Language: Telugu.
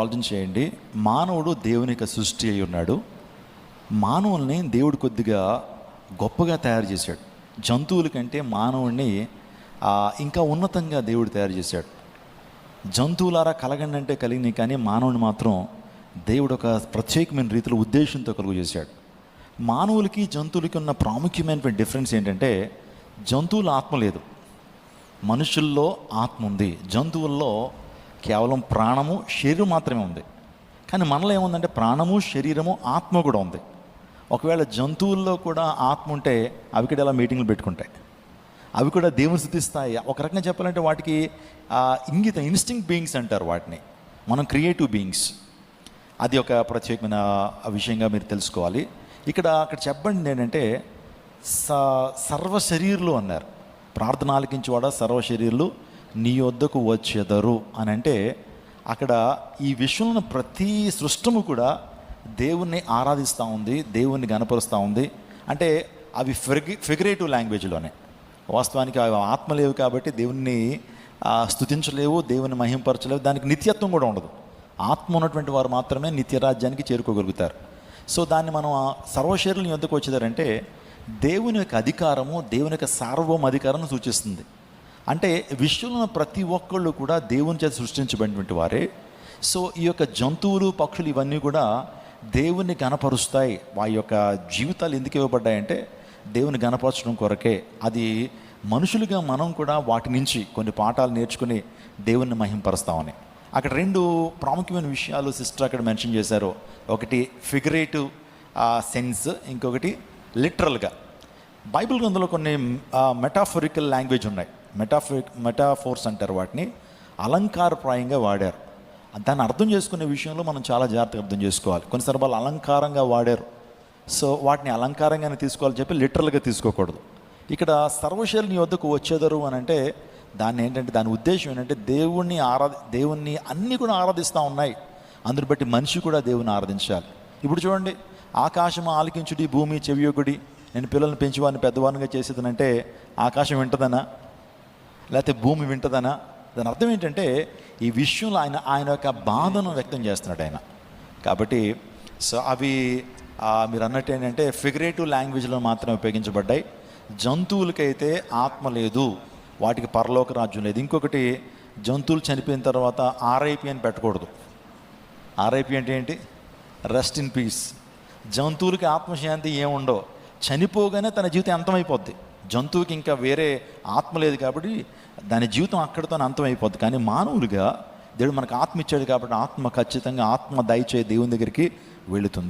ఆలోచన చేయండి. మానవుడు దేవుని యొక్క సృష్టి అయి ఉన్నాడు. మానవుల్ని దేవుడు కొద్దిగా గొప్పగా తయారు చేశాడు. జంతువుల కంటే మానవుడిని ఇంకా ఉన్నతంగా దేవుడు తయారు చేశాడు. జంతువులారా కలగండి అంటే కలిగినాయి కానీ మానవుని మాత్రం దేవుడు ఒక ప్రత్యేకమైన రీతిలో ఉద్దేశంతో కలుగు చేశాడు. మానవులకి జంతువులకి ఉన్న ప్రాముఖ్యమైనటువంటి డిఫరెన్స్ ఏంటంటే జంతువుల ఆత్మ లేదు. మనుషుల్లో ఆత్మ ఉంది. జంతువుల్లో కేవలం ప్రాణము శరీరం మాత్రమే ఉంది. కానీ మనలో ఏముందంటే ప్రాణము శరీరము ఆత్మ కూడా ఉంది. ఒకవేళ జంతువుల్లో కూడా ఆత్మ ఉంటే అవి కూడా ఇలా మీటింగ్లు పెట్టుకుంటాయి. అవి కూడా దేవుని స్థుతిస్తాయి ఒక రకంగా చెప్పాలంటే వాటికి ఇంగిత ఇన్స్టింగ్ బీయింగ్స్ అంటారు వాటిని. మనం క్రియేటివ్ బీయింగ్స్ అది ఒక ప్రత్యేకమైన విషయంగా మీరు తెలుసుకోవాలి. ఇక్కడ అక్కడ చెప్పండి ఏంటంటే స సర్వ శరీరులు అన్నారు. ప్రార్థన ఆలకించేవాడ సర్వ శరీరులు? నీ వద్దకు వచ్చేదరు అని అంటే అక్కడ ఈ విశ్వంలో ప్రతి సృష్టము కూడా దేవుణ్ణి ఆరాధిస్తూ ఉంది దేవుణ్ణి గనపరుస్తూ ఉంది. అంటే అవి ఫిగి ఫిగరేటివ్ లాంగ్వేజ్లోనే. వాస్తవానికి అవి ఆత్మ లేవు కాబట్టి దేవుణ్ణి స్థుతించలేవు స్తుతించలేవు దేవుని మహింపరచలేవు. దానికి నిత్యత్వం కూడా ఉండదు. ఆత్మ ఉన్నటువంటి వారు మాత్రమే నిత్యరాజ్యానికి చేరుకోగలుగుతారు. సో దాన్ని మనం ఆ ఎందుకు వచ్చేదారంటే దేవుని యొక్క అధికారము దేవుని యొక్క సార్వభౌమ అధికారం సూచిస్తుంది. అంటే విశ్వంలో ప్రతి ఒక్కళ్ళు కూడా దేవుని చేత సృష్టించబడినటువంటి వారే. సో ఈ యొక్క జంతువులు పక్షులు ఇవన్నీ కూడా దేవుని గనపరుస్తాయి వారి యొక్క జీవితాలు ఎందుకు ఇవ్వబడ్డాయంటే దేవుని గనపరచడం కొరకే. అది మనుషులుగా మనం కూడా వాటి నుంచి కొన్ని పాఠాలు నేర్చుకుని దేవుణ్ణి మహింపరుస్తామని. అక్కడ రెండు ప్రాముఖ్యమైన విషయాలు సిస్టర్ అక్కడ మెన్షన్ చేశారు. ఒకటి ఫిగరేటివ్ సెన్స్ ఇంకొకటి లిటరల్గా. బైబిల్ గ్రంథంలో కొన్ని మెటాఫోరికల్ లాంగ్వేజ్ ఉన్నాయి. మెటాఫోరిక్ మెటాఫోర్స్ అంటారు వాటిని. అలంకారప్రాయంగా వాడారు. దాన్ని అర్థం చేసుకునే విషయంలో మనం చాలా జాగ్రత్తగా అర్థం చేసుకోవాలి. కొన్ని సందర్భాలు అలంకారంగా వాడారు. సో వాటిని అలంకారంగానే తీసుకోవాలని చెప్పి లిటరల్గా తీసుకోకూడదు. ఇక్కడ సర్వశైలి నీ వద్దకు వచ్చేదరు అని అంటే దాన్ని ఏంటంటే దాని ఉద్దేశం ఏంటంటే దేవుణ్ణి ఆరాధ దేవుణ్ణి అన్నీ కూడా ఆరాధిస్తూ ఉన్నాయి. అందుని బట్టి మనిషి కూడా దేవుని ఆరాధించాలి. ఇప్పుడు చూడండి ఆకాశం ఆలకించుడి భూమి చెవియొకుడి నేను పిల్లల్ని పెంచేవాడిని పెద్దవాడినిగా చేసేదనంటే ఆకాశం వింటదనా? లేకపోతే భూమి వింటదనా? దాని అర్థం ఏంటంటే ఈ విషయంలో ఆయన ఆయన యొక్క బాధను వ్యక్తం చేస్తున్నాడు ఆయన. కాబట్టి సో అవి మీరు అన్నట్టు ఏంటంటే ఫిగరేటివ్ లాంగ్వేజ్లో మాత్రమే ఉపయోగించబడ్డాయి. జంతువులకైతే ఆత్మ లేదు వాటికి పరలోక రాజ్యం లేదు. ఇంకొకటి జంతువులు చనిపోయిన తర్వాత ఆర్ఐపి అని పెట్టకూడదు. ఆర్ఐపి అంటే ఏంటి? రెస్ట్ ఇన్ పీస్ జంతువులకి ఆత్మశాంతి ఏముండవు? చనిపోగానే తన జీవితం అంతమైపోద్ది. జంతువుకి ఇంకా వేరే ఆత్మ లేదు కాబట్టి దాని జీవితం అక్కడితో అంతమైపోద్ది. కానీ మానవులుగా దేవుడు మనకు ఆత్మ ఇచ్చాడు కాబట్టి ఆత్మ ఖచ్చితంగా ఆత్మ దయచే దేవుని దగ్గరికి వెళుతుంది.